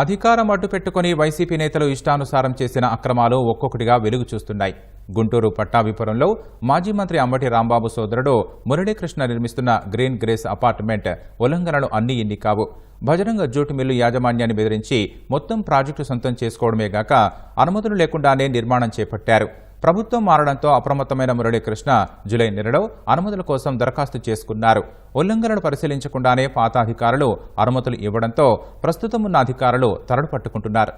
అధికారం అడ్డుపెట్టుకుని వైసీపీ నేతలు ఇష్టానుసారం చేసిన అక్రమాలు ఒక్కొక్కటిగా వెలుగు చూస్తున్నాయి గుంటూరు పట్టాభిపురంలో మాజీ మంత్రి అంబటి రాంబాబు సోదరుడు మురళీకృష్ణ నిర్మిస్తున్న గ్రీన్ గ్రేస్ అపార్ట్మెంట్ ఉల్లంఘనలు అన్ని ఇన్ని కావు. భజరంగ జూట్ మిల్లు యాజమాన్యాన్ని బెదిరించి మొత్తం ప్రాజెక్టు సొంతం చేసుకోవడమే గాక అనుమతులు లేకుండానే నిర్మాణం చేపట్టారు. ప్రభుత్వం మారడంతో అప్రమత్తమైన మురళీకృష్ణ జూలై నెలలో అనుమతుల కోసం దరఖాస్తు చేసుకున్నారు. ఉల్లంఘనలు పరిశీలించకుండానే పాత అధికారులు అనుమతులు ఇవ్వడంతో ప్రస్తుతం ఉన్న అధికారులు తరడు పట్టుకుంటున్నారు.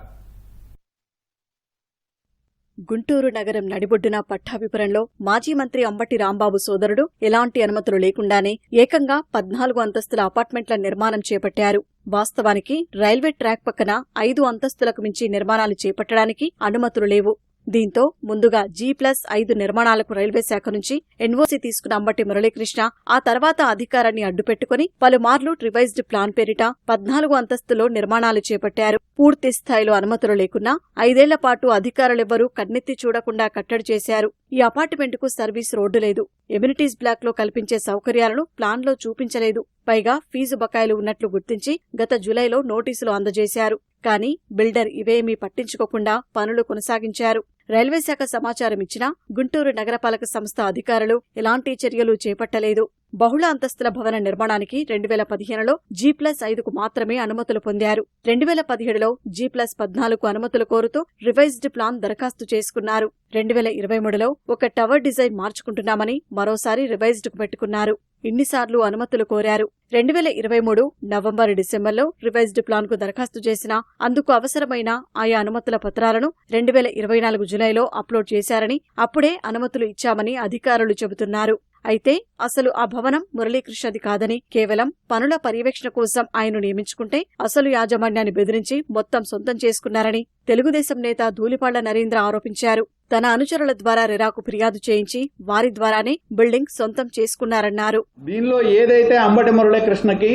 గుంటూరు నగరం నడిబొడ్డున పట్టాభిపురంలో మాజీ మంత్రి అంబటి రాంబాబు సోదరుడు ఎలాంటి అనుమతులు లేకుండానే ఏకంగా పద్నాలుగు అంతస్తుల అపార్ట్మెంట్ల నిర్మాణం చేపట్టారు. వాస్తవానికి రైల్వే ట్రాక్ పక్కన ఐదు అంతస్తులకు మించి నిర్మాణాలు చేపట్టడానికి అనుమతులు లేవు. దీంతో ముందుగా జీ ప్లస్ ఐదు నిర్మాణాలకు రైల్వే శాఖ నుంచి ఎన్ఓసీ తీసుకున్న అంబటి మురళీకృష్ణ ఆ తర్వాత అధికారాన్ని అడ్డుపెట్టుకుని పలుమార్లు రివైజ్డ్ ప్లాన్ పేరిట పద్నాలుగు అంతస్తులో నిర్మాణాలు చేపట్టారు. పూర్తి స్థాయిలో అనుమతులు లేకున్నా ఐదేళ్ళ పాటు అధికారులెవ్వరూ కన్నెత్తి చూడకుండా కట్టడి చేశారు. ఈ అపార్ట్మెంట్కు సర్వీస్ రోడ్డు లేదు. ఎమ్యూనిటీస్ బ్లాక్లో కల్పించే సౌకర్యాలను ప్లాన్లో చూపించలేదు. పైగా ఫీజు బకాయిలు ఉన్నట్లు గుర్తించి గత జులైలో నోటీసులు అందజేశారు. కానీ బిల్డర్ ఇవేమీ పట్టించుకోకుండా పనులు కొనసాగించారు. రైల్వే శాఖ సమాచారం ఇచ్చినా గుంటూరు నగరపాలక సంస్థ అధికారులు ఎలాంటి చర్యలు చేపట్టలేదు. బహుళ అంతస్తుల భవన నిర్మాణానికి రెండు వేల పదిహేనులో జీ ప్లస్ ఐదుకు మాత్రమే అనుమతులు పొందారు. రెండు వేల పదిహేడులో జీ ప్లస్ పద్నాలుగు అనుమతులు కోరుతూ రివైజ్డ్ ప్లాన్ దరఖాస్తు చేసుకున్నారు. రెండు వేల ఇరవై మూడులో ఒక టవర్ డిజైన్ మార్చుకుంటున్నామని మరోసారి రివైజ్డ్కు పెట్టుకున్నారు. ఇన్నిసార్లు అనుమతులు కోరారు. రెండు వేల ఇరవై మూడు నవంబర్ డిసెంబర్లో రివైజ్డ్ ప్లాన్కు దరఖాస్తు చేసిన అందుకు అవసరమైన ఆయా అనుమతుల పత్రాలను రెండు వేల ఇరవై నాలుగు జులైలో అప్లోడ్ చేశారని అప్పుడే అనుమతులు ఇచ్చామని అధికారులు చెబుతున్నారు. అయితే అసలు ఆ భవనం మురళీకృష్ణది కాదని కేవలం పనుల పర్యవేక్షణ కోసం ఆయన నియమించుకుంటే అసలు యాజమాన్యాన్ని బెదిరించి మొత్తం సొంతం చేసుకున్నారని తెలుగుదేశం నేత ధూళిపాళ్ళ నరేంద్ర ఆరోపించారు. తన అనుచరుల ద్వారా రెరాకు ఫిర్యాదు చేయించి వారి ద్వారానే బిల్డింగ్ సొంతం చేసుకున్నారన్నారు. దీనిలో ఏదైతే అంబటి మురళీకృష్ణకి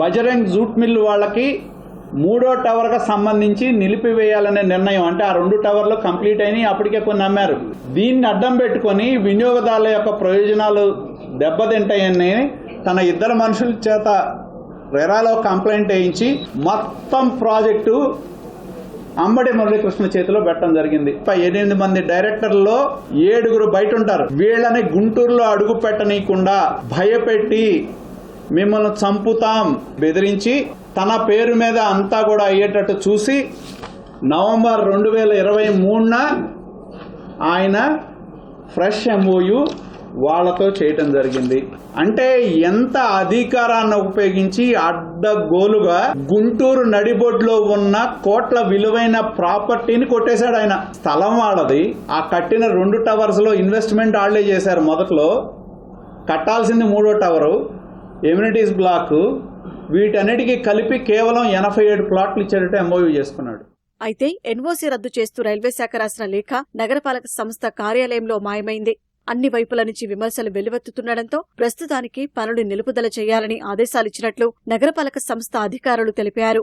బజరంగ్ జూట్ మిల్ వాళ్ళకి మూడో టవర్కి సంబంధించి నిలిపివేయాలనే నిర్ణయం. అంటే ఆ రెండు టవర్లు కంప్లీట్ అయినాయి అప్పటికే కొన్ని అమ్మారు. దీన్ని అడ్డం పెట్టుకొని వినియోగదారుల యొక్క ప్రయోజనాలు దెబ్బతింటాయని తన ఇద్దరు మనుషుల చేత రెరాలో కంప్లైంట్ వేయించి మొత్తం ప్రాజెక్టు అంబడి మురళీకృష్ణ చేతిలో పెట్టడం జరిగింది. ఎనిమిది మంది డైరెక్టర్లో ఏడుగురు బయట ఉంటారు. వీళ్ళని గుంటూరులో అడుగు పెట్టనీయకుండా భయపెట్టి మిమ్మల్ని చంపుతాం బెదిరించి తన పేరు మీద అంతా కూడా అయ్యేటట్టు చూసి నవంబర్ రెండు వేల ఇరవై మూడున ఆయన ఫ్రెష్ ఎంఓయు వాళ్ళతో చేయటం జరిగింది. అంటే ఎంత అధికారాన్ని ఉపయోగించి అడ్డగోలుగా గుంటూరు నడిబొడ్లో ఉన్న కోట్ల విలువైన ప్రాపర్టీని కొట్టేశాడు ఆయన. స్థలం వాళ్ళది. ఆ కట్టిన రెండు టవర్స్లో ఇన్వెస్ట్మెంట్ ఆళ్ళే చేశారు మొదట్లో. కట్టాల్సింది మూడో టవరు. ఎమ్యూనిటీస్ బ్లాక్ వీటన్నిటికీ కలిపి కేవలం ఎనభై ఏడు ప్లాట్లు ఇచ్చేటట్టు ఎంఓయూ చేసుకున్నాడు అయితే ఎన్ఓసీ రద్దు చేస్తూ రైల్వే శాఖ రాసిన లేఖ నగరపాలక సంస్థ కార్యాలయంలో మాయమైంది. అన్ని వైపుల నుంచి విమర్శలు వెల్లువెత్తుతుండటంతో ప్రస్తుతానికి పనులు నిలుపుదల చేయాలని ఆదేశాలిచ్చినట్లు నగరపాలక సంస్థ అధికారులు తెలిపారు.